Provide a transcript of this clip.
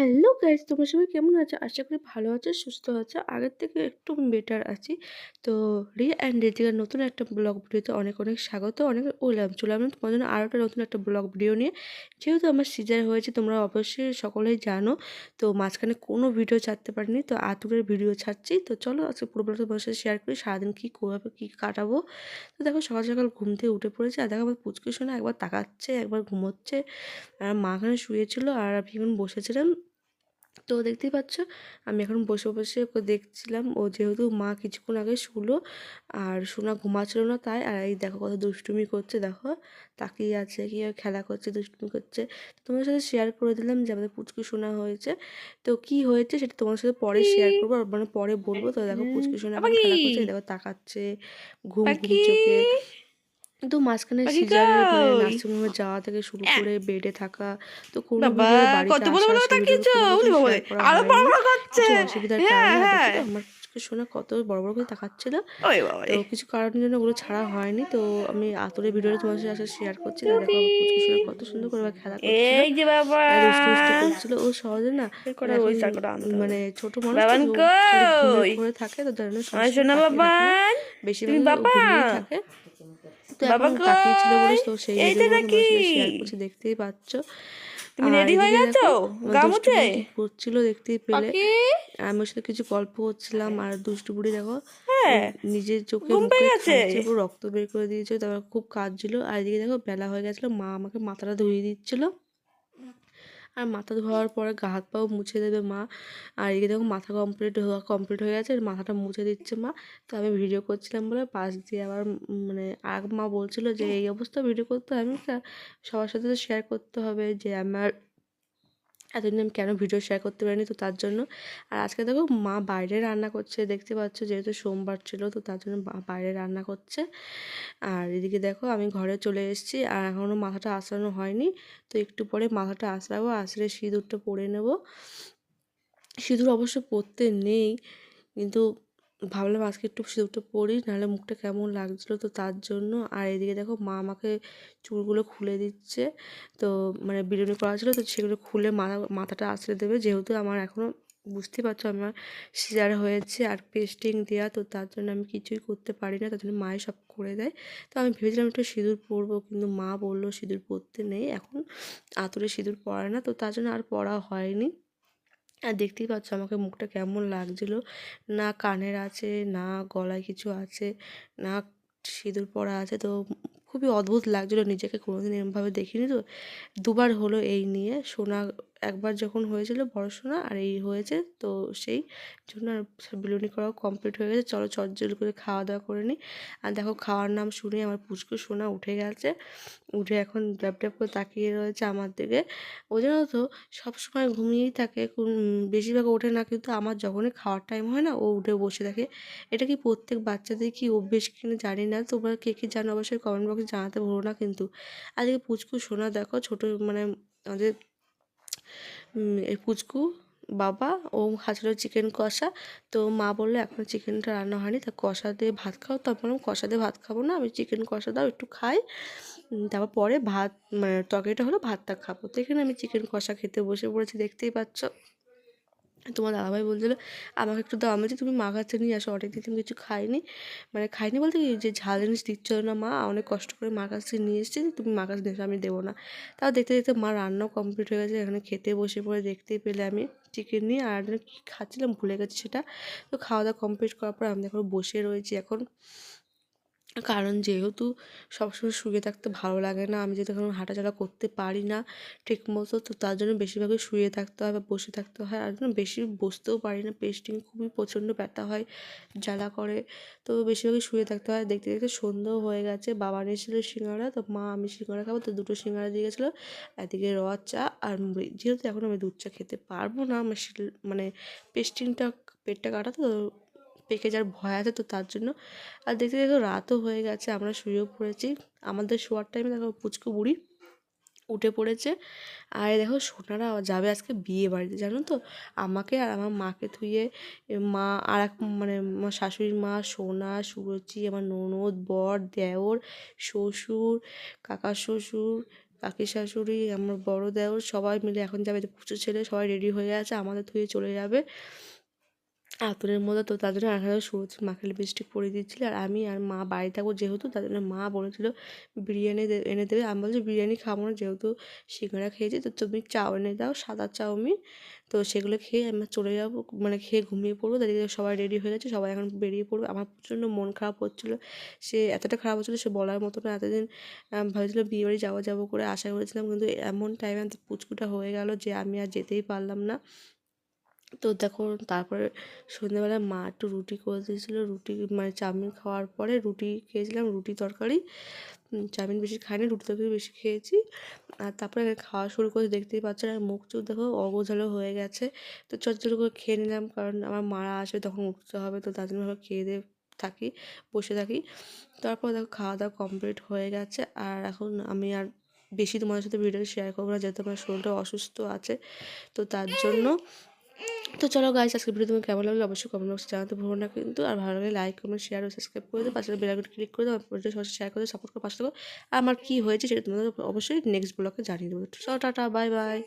Hello guys তোমরা সবাই কেমন আছো? আশা করি ভালো আছো, সুস্থ আছো। আগের থেকে একটু বেটার আছি। তো রি অ্যান্ড রেজিকার নতুন একটা ব্লগ ভিডিওতে অনেক অনেক স্বাগত, অনেক ওলাম চলে আসলাম তোমার জন্য আরও একটা নতুন একটা ব্লগ ভিডিও নিয়ে। যেহেতু আমার সিজার হয়েছে, তোমরা অবশ্যই সকলেই জানো, তো মাঝখানে কোনো ভিডিও ছাড়তে পারিনি, তো আতুরের ভিডিও ছাড়ছি। তো চলো আজকে পুরোপুরি তোমার সাথে শেয়ার করি, সারাদিন কী করবে কী কাটাবো। তো দেখো সকাল সকাল ঘুম থেকে উঠে পড়েছে, আর দেখো আমার পুচকে শোনা একবার তাকাচ্ছে, একবার ঘুমোচ্ছে। আর মা এখানে শুয়েছিল, আর আমি এখন বসেছিলাম। তো দেখতেই পাচ্ছ আমি এখন বসে বসে ওকে দেখছিলাম। ও যেহেতু মা কিছুক্ষণ আগে শুলো আর সোনা ঘুমাচ্ছিল না তাই আর এই দেখো কত দুষ্টুমি করছে দেখো। তাকিয়ে আছে কি খেলা করছে দুষ্টুমি করছে। তোমার সাথে শেয়ার করে দিলাম যে আমাদের পুচকু সোনা হয়েছে। তো কি হয়েছে সেটা তোমার সাথে পরে শেয়ার করব মানে পরে বলব। তো দেখো পুচকু সোনা এখন খেলা করছে দেখো তাকাচ্ছে ঘুম ঘুম চোখে। কিন্তু মাঝখানে মানে যাওয়া থেকে শুরু করে বেডে থাকা তো কোনো কত বড় বড় তাকিয়েছো? করা আরও বড় বড় করছে। হ্যাঁ, হ্যাঁ। আমার শোনা কত বড় বড় করে তাকাচ্ছিল তো কিছু কারণের জন্য ওগুলো ছাড়া হয়নি তো আমি আতরের ভিডিওটা তোমার সাথে আসলে শেয়ার করছি দেখো কত সুন্দর করে খেলা এই যে বাবা করছিল ও সহজে না করে। মানে ছোট মানুষ? পড়ে থাকে তো তার জন্য আমার সবসময় সোনা তাকিয়ে থাকে না। বাবান বেশিরভাগ তুমি ও বাবা? ঘুমিয়ে থাকে তো এখন বলে তো সেই দেখতেই পাচ্ছ। তুমি হয়ে গেছো? করছিল দেখতেই পেলে। আমি ওর সাথে কিছু গল্প করছিলাম আর দুষ্টু বুড়ি দেখো হ্যাঁ নিজের চোখে পুরো রক্ত বের করে দিয়েছে তারপর খুব কাজ ছিল আর এদিকে দেখো বেলা হয়ে গেছিল মা আমাকে মাথাটা ধুয়ে দিচ্ছিল। আর মাথা ধোয়ার পরে গা হাত পাও মুছে দেবে মা। আর এদিকে দেখো মাথা কমপ্লিট হওয়া কমপ্লিট হয়ে গেছে, মাথাটা মুছে দিচ্ছে মা। তো আমি ভিডিও করছিলাম বলে পাশ দিয়ে আবার মানে আর মা বলছিল যে, এই অবস্থা ভিডিও করতে আমি সবার সাথে তো শেয়ার করতে হবে যে, আমার এতদিন আমি কেন ভিডিও শেয়ার করতে পারিনি তো তার জন্য। আর আজকে দেখো মা বাইরে রান্না করছে, দেখতে পাচ্ছ যেহেতু সোমবার ছিল তো তার জন্য বাইরে রান্না করছে। আর এদিকে দেখো আমি ঘরে চলে এসেছি আর এখনও মাথাটা আঁচড়ানো হয়নি, তো একটু পরে মাথাটা আঁচড়াবো আঁচড়ে সিঁদুরটা পরে নেব। সিঁদুর অবশ্য পরতে নেই, কিন্তু ভাবলাম আজকে একটু সিঁদুরটা পরি নাহলে মুখটা কেমন লাগছিল তো তার জন্য। আর এদিকে দেখো মা আমাকে চুলগুলো খুলে দিচ্ছে। তো মানে বিরিয়ানি করা ছিল তো সেগুলো খুলে মাথা, মাথাটা আঁচড়ে দেবে। যেহেতু আমার এখনও বুঝতেই পারছ আমার সিজার হয়েছে আর পেস্টিং দেওয়া তো তার জন্য আমি কিছুই করতে পারি না, তার জন্য মায়ে সব করে দেয়। তো আমি ভেবেছিলাম একটু সিঁদুর পরবো, কিন্তু মা বলল সিঁদুর পরতে নেই। এখন আতরে সিঁদুর পরে না, তো তার জন্য আর পড়া হয়নি। আর দেখতেই পাচ্ছ আমাকে মুখটা কেমন লাগছিল। না কানের আছে, না গলায় কিছু আছে, না সিঁদুর পরা আছে, তো খুবই অদ্ভুত লাগছিল নিজেকে কোনোদিন এরমভাবে দেখিনি তো। দুবার হলো এই নিয়ে। সোনা একবার যখন হয়েছিল বড় সোনা আর এই হয়েছে তো সেই জন্য আর বিলুনি করাও কমপ্লিট হয়ে গেছে। চলো চটজল করে খাওয়া দাওয়া করে নিই। আর দেখো খাওয়ার নাম শুনে আমার পুচকু সোনা উঠে গেছে। উঠে এখন ড্যাপ ড্যাপ করে তাকিয়ে রয়েছে আমার দিকে। ও যেন তো সবসময় ঘুমিয়েই থাকে বেশিরভাগ ওঠে না কিন্তু আমার যখনই খাওয়ার টাইম হয় না ও উঠে বসে থাকে এটা কি প্রত্যেক বাচ্চাদের কি অভ্যেস কিনা জানি না। তোমরা কে কে জানো অবশ্যই কমেন্ট বক্সে জানাতে ভুলো না কিন্তু। আজকে পুচকু সোনা দেখো, ছোটো মানে আমাদের পুচকু বাবা, ও খাচ্ছিল চিকেন কষা। তো মা বলল, এখন চিকেনটা রান্না হয়নি, তা কষা দিয়ে ভাত খাও। তারপর বললাম, কষা দিয়ে ভাত খাব না, আমি চিকেন কষা দাও, একটু খাই। তারপর পরে ভাত মানে তরকারিটা হলো, ভাতটা খাব। তো এখানে আমি চিকেন কষা খেতে বসে পড়েছি, দেখতেই পাচ্ছ। তোমার দাদাভাই বলছিল আমাকে একটু দাও। আমি তুমি মা কাছে নিয়ে আসো অনেক দিন তুমি কিছু খাইনি। মানে খাইনি বলতে কি যে ঝাল জিনিস দিচ্ছ না মা অনেক কষ্ট করে মার কাছ নিয়ে এসেছি তুমি মার কাছে নিয়ে এসো, আমি দেবো না। তাও দেখতে দেখতে মা রান্নাও কমপ্লিট হয়ে গেছে এখানে খেতে বসে পড়ে দেখতেই পেলে আমি চিকেন নিয়ে আর কী খাচ্ছিলাম ভুলে গেছি সেটা। তো খাওয়া দাওয়া কমপ্লিট করার পর আমি এখন বসে রয়েছি এখন। কারণ যেহেতু সবসময় শুয়ে থাকতে ভালো লাগে না, আমি যেহেতু এখন হাঁটাচলা করতে পারি না ঠিক মতো, তো তার জন্য বেশিরভাগই শুয়ে থাকতে হয় বা বসে থাকতে হয়। আর জন্য বেশি বসতেও পারি না, পেস্টিং খুবই প্রচণ্ড ব্যথা হয়, জ্বালা করে। তো বেশিরভাগই শুয়ে থাকতে হয়। দেখতে দেখতে সন্ধ্যেও হয়ে গেছে, বাবা নিয়েছিল সিঙ্গাড়া তো মা আমি সিঙ্গাড়া খাব, তো দুটো সিঙ্গাড়া দিয়ে গেছিল, এদিকে র চা আর মুড়ি। যেহেতু এখন আমি দুধ চা খেতে পারব না, আমার মানে পেস্টিংটা, পেটটা কাটা তো পেকে যাওয়ার ভয় আছে তো তার জন্য। আর দেখতে দেখো রাতও হয়ে গেছে, আমরা শুয়েও পড়েছি। আমাদের শোয়ার টাইমে দেখো পুচকু বুড়ি উঠে পড়েছে। আর দেখো সোনারা যাবে আজকে বিয়ে বাড়িতে, জানো তো? আমাকে আর আমার মাকে থুয়ে মা আর এক মানে আমার শাশুড়ির মা সোনা, সুরচি, আমার ননদ, বর, দেওর, শ্বশুর কাকা শ্বশুর কাকি শাশুড়ি, আমার বড় দেওর সবাই মিলে এখন যাবে। পুজো ছেলে সবাই রেডি হয়ে আছে, আমাদের থুয়ে চলে যাবে। আতরের মধ্যে তো জন্য এখানে সুরজ মাকে লিপস্টিক পরিয়ে দিচ্ছিল। আর আমি আর মা বাড়ি থাকব যেহেতু তার জন্য মা বলেছিল বিরিয়ানি এনে দেবে। আমি বলছি বিরিয়ানি খাব না যেহেতু সিঙ্গারা খেয়েছি তো তুমি চাও এনে দাও সাদা চাউমিন। তো সেগুলো খেয়ে আমরা চলে যাব মানে খেয়ে ঘুমিয়ে পড়ব। তাদেরকে সবাই রেডি হয়ে গেছে সবাই এখন বেরিয়ে পড়বে। আমার প্রচণ্ড মন খারাপ হচ্ছিল। সে এতটা খারাপ হচ্ছিল সে বলার মতো না। এতদিন আম, ভাবছিলাম বিয়ে বাড়ি যাব যাব করে আশা করেছিলাম কিন্তু এমন টাইমে পুচকুটা হয়ে গেল যে আমি আর যেতেই পারলাম না। তো দেখো তারপরে সন্ধ্যেবেলায় মা একটু রুটি করে দিয়েছিলো, রুটি মানে চাউমিন খাওয়ার পরে রুটি খেয়েছিলাম, রুটি তরকারি। চাউমিন বেশি খাইনি, রুটি তরকারি বেশি খেয়েছি। আর তারপরে খাওয়া শুরু করে দেখতেই পাচ্ছ আর মুখ চুখ দেখো অগোছালো হয়ে গেছে। তো চট চট করে খেয়ে নিলাম কারণ আমার মারা আসবে তখন উঠতে হবে, তো তার জন্য খেয়ে দিয়ে থাকি, বসে থাকি। তারপর দেখো খাওয়া দাওয়া কমপ্লিট হয়ে গেছে আর এখন আমি আর বেশি তোমাদের সাথে ভিডিও শেয়ার করব না, যেহেতু আমার শরীরটা অসুস্থ আছে। তো তার জন্য তো চলো গাইজ আজকে ভিডিও তুমি কেমন লাগল অবশ্যই কমেন্ট বক্সে জানাতে ভুলো না, কিন্তু আর ভালো লাগে লাইক কমেন্ট শেয়ার ও সাবস্ক্রাইব করে দেবো পাশে বেলাগুলো ক্লিক করে দাও ভিডিও সবাই শেয়ার করে সাপোর্ট করে পাশে আর আমার কী হয়েছে সেটা তোমাদের অবশ্যই নেক্সট ব্লগে জানিয়ে দেবো। চলো, টাটা বাই বাই